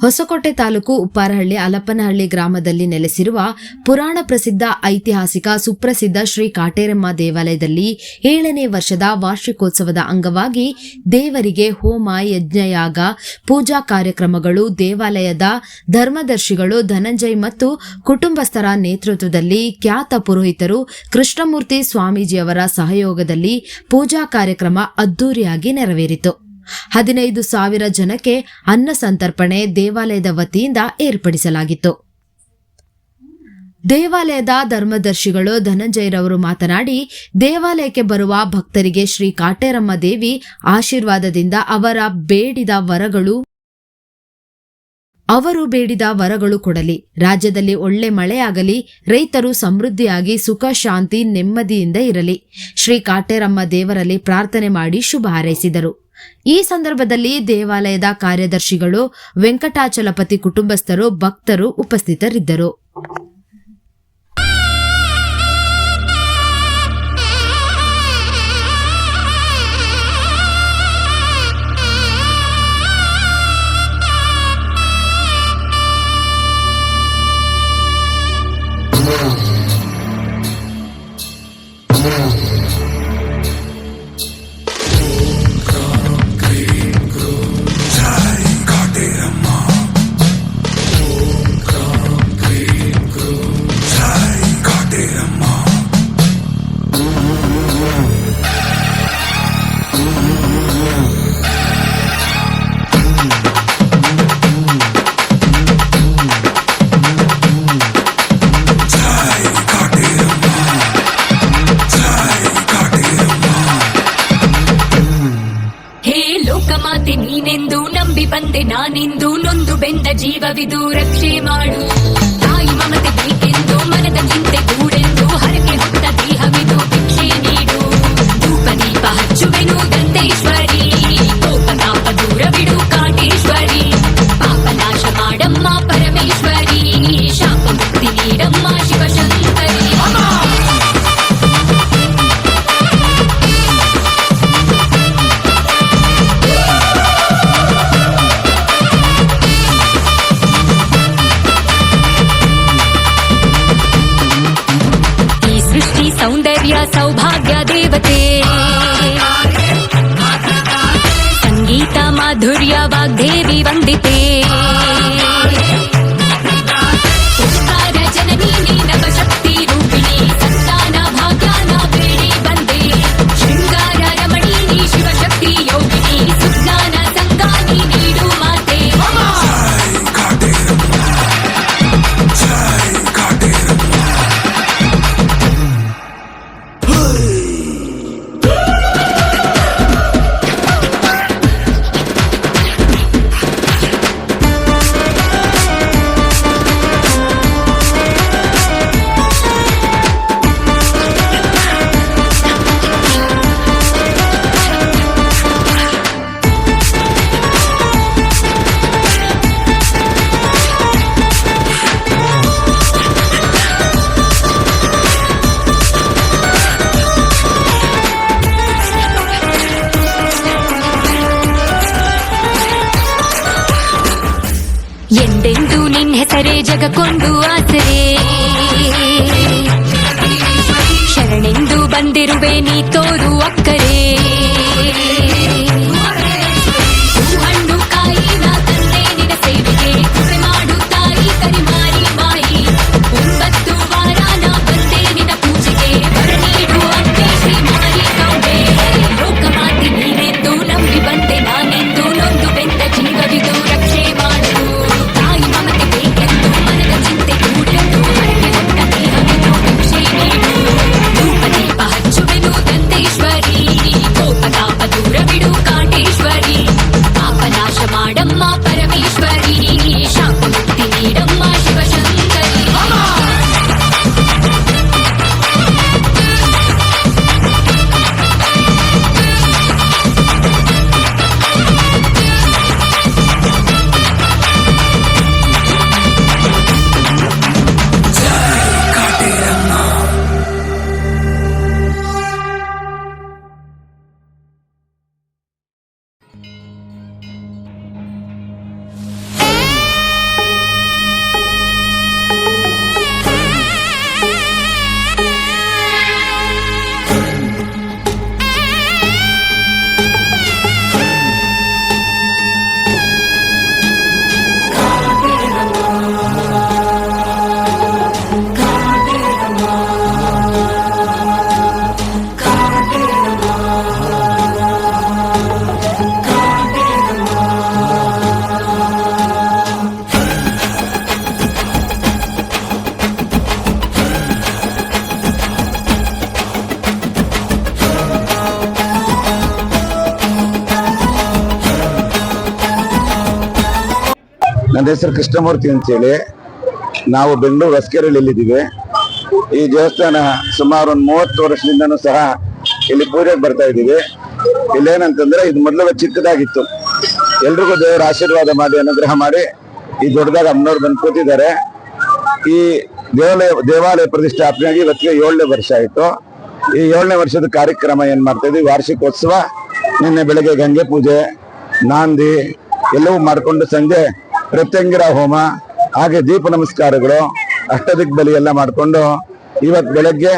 ಹೊಸಕೋಟೆ ತಾಲೂಕು ಉಪ್ಪಾರಹಳ್ಳಿ ಅಲಪ್ಪನಹಳ್ಳಿ ಗ್ರಾಮದಲ್ಲಿ ನೆಲೆಸಿರುವ ಪುರಾಣ ಪ್ರಸಿದ್ಧ ಐತಿಹಾಸಿಕ ಸುಪ್ರಸಿದ್ಧ ಶ್ರೀ ಕಾಟೇರಮ್ಮ ದೇವಾಲಯದಲ್ಲಿ ಏಳನೇ ವರ್ಷದ ವಾರ್ಷಿಕೋತ್ಸವದ ಅಂಗವಾಗಿ ದೇವರಿಗೆ ಹೋಮ, ಯಜ್ಞಯಾಗ, ಪೂಜಾ ಕಾರ್ಯಕ್ರಮಗಳು, ದೇವಾಲಯದ ಧರ್ಮದರ್ಶಿಗಳು, ಧನಂಜಯ್ ಮತ್ತು ಕುಟುಂಬಸ್ಥರ ನೇತೃತ್ವದಲ್ಲಿ ಖ್ಯಾತ ಪುರೋಹಿತರು ಕೃಷ್ಣಮೂರ್ತಿ ಸ್ವಾಮೀಜಿಯವರ ಸಹಯೋಗದಲ್ಲಿ ಪೂಜಾ ಕಾರ್ಯಕ್ರಮ ಅದ್ದೂರಿಯಾಗಿ ನೆರವೇರಿತು. ಹದಿನೈದು ಸಾವಿರ ಜನಕ್ಕೆ ಅನ್ನ ಸಂತರ್ಪಣೆ ದೇವಾಲಯದ ವತಿಯಿಂದ ಏರ್ಪಡಿಸಲಾಗಿತ್ತು. ದೇವಾಲಯದ ಧರ್ಮದರ್ಶಿಗಳು ಧನಂಜಯರವರು ಮಾತನಾಡಿ, ದೇವಾಲಯಕ್ಕೆ ಬರುವ ಭಕ್ತರಿಗೆ ಶ್ರೀ ಕಾಟೇರಮ್ಮ ದೇವಿ ಆಶೀರ್ವಾದದಿಂದ ಅವರ ಬೇಡಿದ ವರಗಳು, ಅವರು ಬೇಡಿದ ವರಗಳು ಕೊಡಲಿ. ರಾಜ್ಯದಲ್ಲಿ ಒಳ್ಳೆ ಮಳೆಯಾಗಲಿ, ರೈತರು ಸಮೃದ್ಧಿಯಾಗಿ ಸುಖ, ಶಾಂತಿ, ನೆಮ್ಮದಿಯಿಂದ ಇರಲಿ. ಶ್ರೀ ಕಾಟೇರಮ್ಮ ದೇವರಲ್ಲಿ ಪ್ರಾರ್ಥನೆ ಮಾಡಿ ಶುಭ ಹಾರೈಸಿದರು. ಈ ಸಂದರ್ಭದಲ್ಲಿ ದೇವಾಲಯದ ಕಾರ್ಯದರ್ಶಿಗಳು ವೆಂಕಟಾಚಲಪತಿ ಕುಟುಂಬಸ್ಥರು ಭಕ್ತರು ಉಪಸ್ಥಿತರಿದ್ದರು. ಬಂದೆ ನಾನೆಂದು ನೊಂದು ಬೆಂದ ಜೀವವಿದು ರಕ್ಷೆ ಮಾಡು ತಾಯಿ ಮಮತೆ ಬೇಕೆಂದು ಮನದ ಚಿಂತೆ ಗೂಡೆಂದು ಹರಕೆ ಹೊತ್ತ ದೇಹವಿದು ಭಿಕ್ಷೆ ನೀಡು ಧೂಪ ದೀಪ ಹಚ್ಚುವೆನು ದಂಡೇಶ್ವರಿ ಕೋಪ ತಾಪ ದೂರ ಬಿಡು ಕಾಟೇಶ್ವರಿ ಪಾಪ ನಾಶ ಮಾಡಮ್ಮ ಪರಮೇಶ್ವರಿ ಶಾಪ ಮುಕ್ತಿ ನೀಡಮ್ಮ ಶಿವಶಂಕರಿ மாதுர்ய வாக்தேவி வந்தித்தே ಹೆಸರೇ ಜಗಕೊಂಡು ಆಸರೆ ಶರಣೆಂದು ಬಂದಿರುವೆ ನೀ ತೋರು ಅಕ್ಕರೆ. ನನ್ನ ಹೆಸರು ಕೃಷ್ಣಮೂರ್ತಿ ಅಂತೇಳಿ. ನಾವು ಬೆಂಗಳೂರು ಹೊಸಕೆರೆಯಲ್ಲಿ ಇಲ್ಲಿದ್ದೀವಿ. ಈ ದೇವಸ್ಥಾನ ಸುಮಾರು ಒಂದು ಮೂವತ್ತು ವರ್ಷದಿಂದನೂ ಸಹ ಇಲ್ಲಿ ಪೂಜೆಗೆ ಬರ್ತಾ ಇದ್ದೀವಿ. ಇಲ್ಲೇನಂತಂದ್ರೆ ಇದು ಮೊದಲು ಚಿಕ್ಕದಾಗಿತ್ತು. ಎಲ್ರಿಗೂ ದೇವರ ಆಶೀರ್ವಾದ ಮಾಡಿ, ಅನುಗ್ರಹ ಮಾಡಿ ಈ ದೊಡ್ಡದಾಗ ಅಮ್ಮನವ್ರು ಬಂದು ಕೂತಿದ್ದಾರೆ. ಈ ದೇವಾಲಯ ದೇವಾಲಯ ಪ್ರತಿಷ್ಠಾಪನೆಯಾಗಿ ಇವತ್ತಿಗೆ ಏಳನೇ ವರ್ಷ ಆಯಿತು. ಈ ಏಳನೇ ವರ್ಷದ ಕಾರ್ಯಕ್ರಮ ಏನು ಮಾಡ್ತಾ ಇದ್ವಿ ವಾರ್ಷಿಕೋತ್ಸವ, ನಿನ್ನೆ ಬೆಳಗ್ಗೆ ಗಂಗೆ ಪೂಜೆ, ನಾಂದಿ ಎಲ್ಲವೂ ಮಾಡಿಕೊಂಡು ಸಂಜೆ ಪ್ರತ್ಯಂಗಿರ ಹೋಮ, ಹಾಗೆ ದೀಪ ನಮಸ್ಕಾರಗಳು, ಅಷ್ಟದಿಕ್ ಬಲಿ ಎಲ್ಲ ಮಾಡಿಕೊಂಡು ಇವತ್ತು ಬೆಳಗ್ಗೆ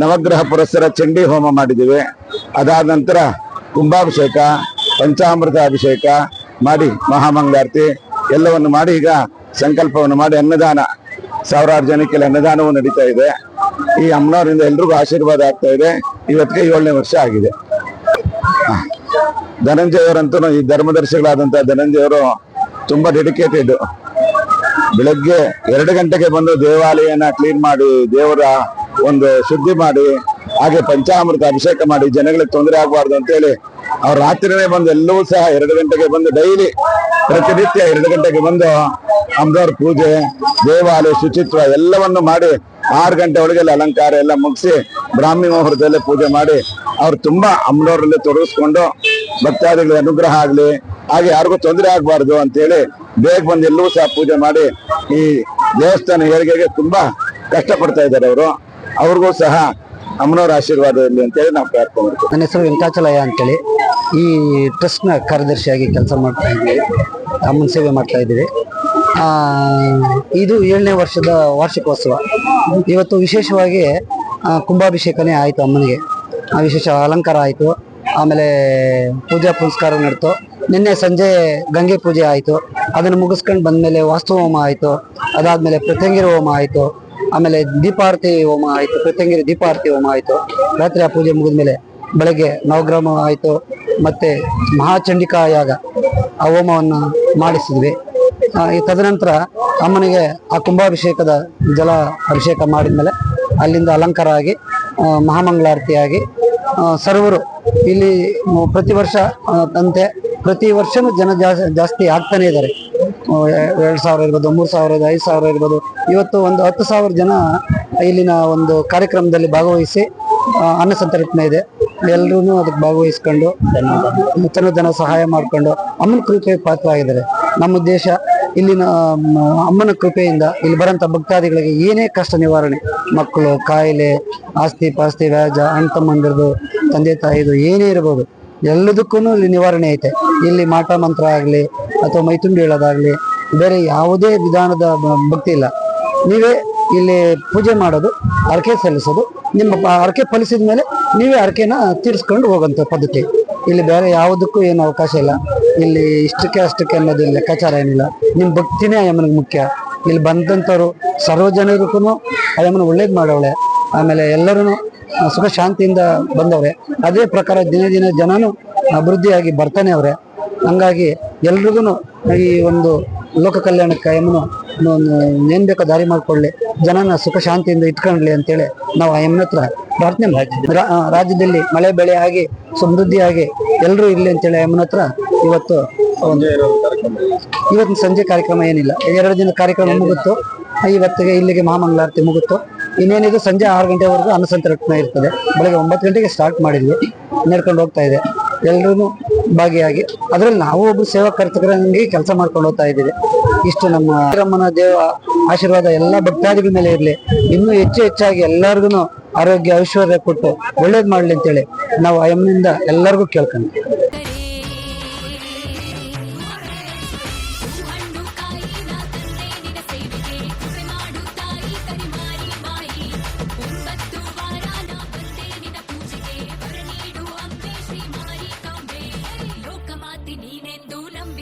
ನವಗ್ರಹ ಪುರಸ್ಸರ ಚಂಡಿ ಹೋಮ ಮಾಡಿದ್ದೀವಿ. ಅದಾದ ನಂತರ ಕುಂಭಾಭಿಷೇಕ, ಪಂಚಾಮೃತ ಅಭಿಷೇಕ ಮಾಡಿ ಮಹಾಮಂಗಳಾರತಿ ಎಲ್ಲವನ್ನು ಮಾಡಿ ಈಗ ಸಂಕಲ್ಪವನ್ನು ಮಾಡಿ ಅನ್ನದಾನ, ಸಾವಿರಾರು ಜನಕ್ಕೆಲ್ಲ ಅನ್ನದಾನವೂ ನಡೀತಾ ಇದೆ. ಈ ಅಮ್ಮನವರಿಂದ ಎಲ್ರಿಗೂ ಆಶೀರ್ವಾದ ಆಗ್ತಾ ಇದೆ. ಇವತ್ತಿಗೆ ಏಳನೇ ವರ್ಷ ಆಗಿದೆ. ಧನಂಜಯವರಂತೂ ಈ ಧರ್ಮದರ್ಶಿಗಳಾದಂತಹ ಧನಂಜಯ ಅವರು ತುಂಬಾ ಡೆಡಿಕೇಟೆಡ್ ಬೆಳಗ್ಗೆ ಎರಡು ಗಂಟೆಗೆ ಬಂದು ದೇವಾಲಯನ ಕ್ಲೀನ್ ಮಾಡಿ, ದೇವರ ಒಂದು ಶುದ್ಧಿ ಮಾಡಿ, ಹಾಗೆ ಪಂಚಾಮೃತ ಅಭಿಷೇಕ ಮಾಡಿ, ಜನಗಳಿಗೆ ತೊಂದರೆ ಆಗಬಾರ್ದು ಅಂತೇಳಿ ಅವ್ರು ರಾತ್ರಿನೇ ಬಂದು ಎಲ್ಲವೂ ಸಹ ಎರಡು ಗಂಟೆಗೆ ಬಂದು ಡೈಲಿ ಪ್ರತಿನಿತ್ಯ ಎರಡು ಗಂಟೆಗೆ ಬಂದು ಅಮ್ದವ್ರ ಪೂಜೆ, ದೇವಾಲಯ ಶುಚಿತ್ವ ಎಲ್ಲವನ್ನು ಮಾಡಿ ಆರು ಗಂಟೆ ಒಳಗೆಲ್ಲ ಅಲಂಕಾರ ಎಲ್ಲ ಮುಗಿಸಿ ಬ್ರಾಹ್ಮಿ ಮುಹೂರ್ತದಲ್ಲೇ ಪೂಜೆ ಮಾಡಿ ಅವ್ರು ತುಂಬಾ ಅಮ್ಮನವರಲ್ಲೇ ತೊಡಗಿಸ್ಕೊಂಡು ಭಕ್ತಾದಿಗಳ ಅನುಗ್ರಹ ಆಗ್ಲಿ ಹಾಗೆ ಯಾರಿಗೂ ತೊಂದರೆ ಆಗ್ಬಾರ್ದು ಅಂತೇಳಿ ಬೇಗ ಬಂದು ಎಲ್ಲೂ ಸಹ ಪೂಜೆ ಮಾಡಿ ಈ ದೇವಸ್ಥಾನ ಏರಿಗೆಗೆ ತುಂಬಾ ಕಷ್ಟಪಡ್ತಾ ಇದ್ದಾರೆ ಅವರು. ಅವ್ರಿಗೂ ಸಹ ಅಮ್ಮನವರ ಆಶೀರ್ವಾದ ಇರಲಿ ಅಂತೇಳಿ ನಾವು ಪ್ರಾರ್ಥನೆ ನನ್ನ ಹೆಸರು ವೆಂಕಟಾಚಲಯ ಅಂತೇಳಿ. ಈ ಟ್ರಸ್ಟ್ನ ಕಾರ್ಯದರ್ಶಿಯಾಗಿ ಕೆಲಸ ಮಾಡ್ತಾ ಇದ್ದೀವಿ. ಅಮ್ಮನ ಸೇವೆ ಮಾಡ್ತಾ ಇದ್ದೀವಿ. ಇದು ಏಳನೇ ವರ್ಷದ ವಾರ್ಷಿಕೋತ್ಸವ. ಇವತ್ತು ವಿಶೇಷವಾಗಿ ಕುಂಭಾಭಿಷೇಕನೇ ಆಯಿತು ಅಮ್ಮನಿಗೆ. ವಿಶೇಷ ಅಲಂಕಾರ ಆಯಿತು. ಆಮೇಲೆ ಪೂಜಾ ಪುನಸ್ಕಾರ ನಡ್ತು. ನಿನ್ನೆ ಸಂಜೆ ಗಂಗೆ ಪೂಜೆ ಆಯಿತು. ಅದನ್ನು ಮುಗಿಸ್ಕೊಂಡು ಬಂದಮೇಲೆ ವಾಸ್ತು ಹೋಮ ಆಯಿತು. ಅದಾದಮೇಲೆ ಪ್ರತ್ಯಂಗಿರ ಹೋಮ ಆಯಿತು. ಆಮೇಲೆ ದೀಪಾರತಿ ಹೋಮ ಆಯಿತು. ಪ್ರತ್ಯಂಗಿರಿ ದೀಪಾರತಿ ಹೋಮ ಆಯಿತು. ರಾತ್ರಿ ಆ ಪೂಜೆ ಮುಗಿದ್ಮೇಲೆ ಬೆಳಗ್ಗೆ ನವಗ್ರಹ ಆಯಿತು. ಮತ್ತು ಮಹಾಚಂಡಿಕಾ ಯಾಗ, ಆ ಹೋಮವನ್ನು ಮಾಡಿಸಿದ್ವಿ. ಈ ತದನಂತರ ಅಮ್ಮನಿಗೆ ಆ ಕುಂಭಾಭಿಷೇಕದ ಜಲ ಅಭಿಷೇಕ ಮಾಡಿದ್ಮೇಲೆ ಅಲ್ಲಿಂದ ಅಲಂಕಾರ ಆಗಿ ಮಹಾಮಂಗಳಾರತಿಯಾಗಿ ಸರ್ವರು ಇಲ್ಲಿ ಪ್ರತಿ ವರ್ಷ ತಂತೆ ಪ್ರತಿ ವರ್ಷನೂ ಜನ ಜಾಸ್ತಿ ಆಗ್ತಾನೆ ಇದ್ದಾರೆ. ಎರಡು ಸಾವಿರ ಇರ್ಬೋದು, ಮೂರು ಸಾವಿರ ಐದು ಸಾವಿರ ಇರ್ಬೋದು. ಇವತ್ತು ಒಂದು ಹತ್ತು ಸಾವಿರ ಜನ ಇಲ್ಲಿನ ಒಂದು ಕಾರ್ಯಕ್ರಮದಲ್ಲಿ ಭಾಗವಹಿಸಿ ಅನ್ನ ಇದೆ. ಎಲ್ಲರೂ ಅದಕ್ಕೆ ಭಾಗವಹಿಸ್ಕೊಂಡು ಜನ ಸಹಾಯ ಮಾಡಿಕೊಂಡು ಅಮ್ಮನ ಕೃಪೆ ಪಾತ್ರವಾಗಿದ್ದಾರೆ. ನಮ್ಮ ಉದ್ದೇಶ ಇಲ್ಲಿನ ಅಮ್ಮನ ಕೃಪೆಯಿಂದ ಇಲ್ಲಿ ಬರೋಂಥ ಭಕ್ತಾದಿಗಳಿಗೆ ಏನೇ ಕಷ್ಟ ನಿವಾರಣೆ, ಮಕ್ಕಳು, ಕಾಯಿಲೆ, ಆಸ್ತಿ, ಪಾಸ್ತಿ, ವ್ಯಾಜ, ಅಣ್ಣ ತಮ್ಮಂದಿರದು, ತಂದೆ, ತಾಯಿದು ಏನೇ ಇರ್ಬೋದು ಎಲ್ಲದಕ್ಕೂ ಇಲ್ಲಿ ನಿವಾರಣೆ ಐತೆ. ಇಲ್ಲಿ ಮಾಟ ಮಂತ್ರ ಆಗಲಿ ಅಥವಾ ಮೈತುಂಬಿ ಹೇಳೋದಾಗ್ಲಿ, ಬೇರೆ ಯಾವುದೇ ವಿಧಾನದ ಭಕ್ತಿ ಇಲ್ಲ. ನೀವೇ ಇಲ್ಲಿ ಪೂಜೆ ಮಾಡೋದು, ಅರಕೆ ಸಲ್ಲಿಸೋದು, ನಿಮ್ಮ ಅರಕೆ ಫಲಿಸಿದ ಮೇಲೆ ನೀವೇ ಅರಕೆನ ತೀರಿಸ್ಕೊಂಡು ಹೋಗೋಂಥ ಪದ್ಧತಿ. ಇಲ್ಲಿ ಬೇರೆ ಯಾವುದಕ್ಕೂ ಏನು ಅವಕಾಶ ಇಲ್ಲ. ಇಲ್ಲಿ ಇಷ್ಟಕ್ಕೆ ಅಷ್ಟಕ್ಕೆ ಅನ್ನೋದು ಇಲ್ಲಿ ಲೆಕ್ಕಾಚಾರ ಏನಿಲ್ಲ. ನಿಮ್ಮ ಭಕ್ತಿನೇ ಅಯ್ಯಮ್ಮನಿಗೆ ಮುಖ್ಯ. ಇಲ್ಲಿ ಬಂದಂಥವ್ರು ಸರ್ವ ಜನರಿಗೂ ಅಯ್ಯಮ್ಮನ ಒಳ್ಳೇದು ಮಾಡವಳೆ. ಆಮೇಲೆ ಎಲ್ಲರೂ ಸುಖ ಶಾಂತಿಯಿಂದ ಬಂದವ್ರೆ. ಅದೇ ಪ್ರಕಾರ ದಿನೇ ದಿನ ಜನನು ಅಭಿವೃದ್ಧಿಯಾಗಿ ಬರ್ತಾನೆ ಅವ್ರೆ. ಹಂಗಾಗಿ ಎಲ್ರಿಗೂ ಈ ಒಂದು ಲೋಕ ಕಲ್ಯಾಣಕ್ಕೆ ಅಯ್ಯಮ್ಮನು ಏನ್ ಬೇಕೋ ದಾರಿ ಮಾಡ್ಕೊಳ್ಳಿ. ಜನನ ಸುಖ ಶಾಂತಿಯಿಂದ ಇಟ್ಕೊಂಡ್ಲಿ ಅಂತೇಳಿ ನಾವು ಎಮ್ಮನ ಹತ್ರ ಪ್ರಾರ್ಥನೆ ರಾಜ್ಯದಲ್ಲಿ ಮಳೆ ಬೆಳೆ ಆಗಿ ಸಮೃದ್ಧಿಯಾಗಿ ಎಲ್ಲರೂ ಇರ್ಲಿ ಅಂತೇಳಿ ಎಮ್ಮನ ಹತ್ರ ಇವತ್ತು ಇವತ್ತಿನ ಸಂಜೆ ಕಾರ್ಯಕ್ರಮ ಏನಿಲ್ಲ. ಎರಡು ದಿನ ಕಾರ್ಯಕ್ರಮ ಮುಗುತ್ತೋ. ಇವತ್ತಿಗೆ ಇಲ್ಲಿಗೆ ಮಹಾಮಂಗಳಾರತಿ ಮುಗುತ್ತು. ಇನ್ನೇನಿದೆ ಸಂಜೆ ಆರು ಗಂಟೆವರೆಗೂ ಅನ್ನಸಂತರ್ಪಣೆ ಇರ್ತದೆ. ಬೆಳಗ್ಗೆ ಒಂಬತ್ತು ಗಂಟೆಗೆ ಸ್ಟಾರ್ಟ್ ಮಾಡಿದ್ವಿ. ನಡ್ಕೊಂಡು ಹೋಗ್ತಾ ಇದೆ. ಎಲ್ಲರೂ ಭಾಗಿಯಾಗಿ. ಅದ್ರಲ್ಲಿ ನಾವು ಒಬ್ಬ ಸೇವಾ ಕರ್ತಕರಂಗೆ ಕೆಲಸ ಮಾಡ್ಕೊಂಡು ಹೋಗ್ತಾ ಇದ್ದೀವಿ. ಇಷ್ಟು ನಮ್ಮ ರಮ್ಮನ ದೇವ ಆಶೀರ್ವಾದ ಎಲ್ಲ ಭಕ್ತಾದಿಗಳ ಮೇಲೆ ಇರಲಿ. ಇನ್ನೂ ಹೆಚ್ಚು ಹೆಚ್ಚಾಗಿ ಎಲ್ಲರಿಗೂ ಆರೋಗ್ಯ ಐಶ್ವರ್ಯ ಕೊಟ್ಟು ಒಳ್ಳೇದು ಮಾಡಲಿ ಅಂತೇಳಿ ನಾವು ಅಯ್ಯಮ್ಮನಿಂದ ಎಲ್ಲರಿಗೂ ಕೇಳ್ಕೊಂಡು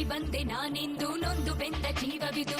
ಬಂದೆ ನಾನೆಂದು ನೊಂದು ಬೆಂದ ಜೀವ ವಿದೂರ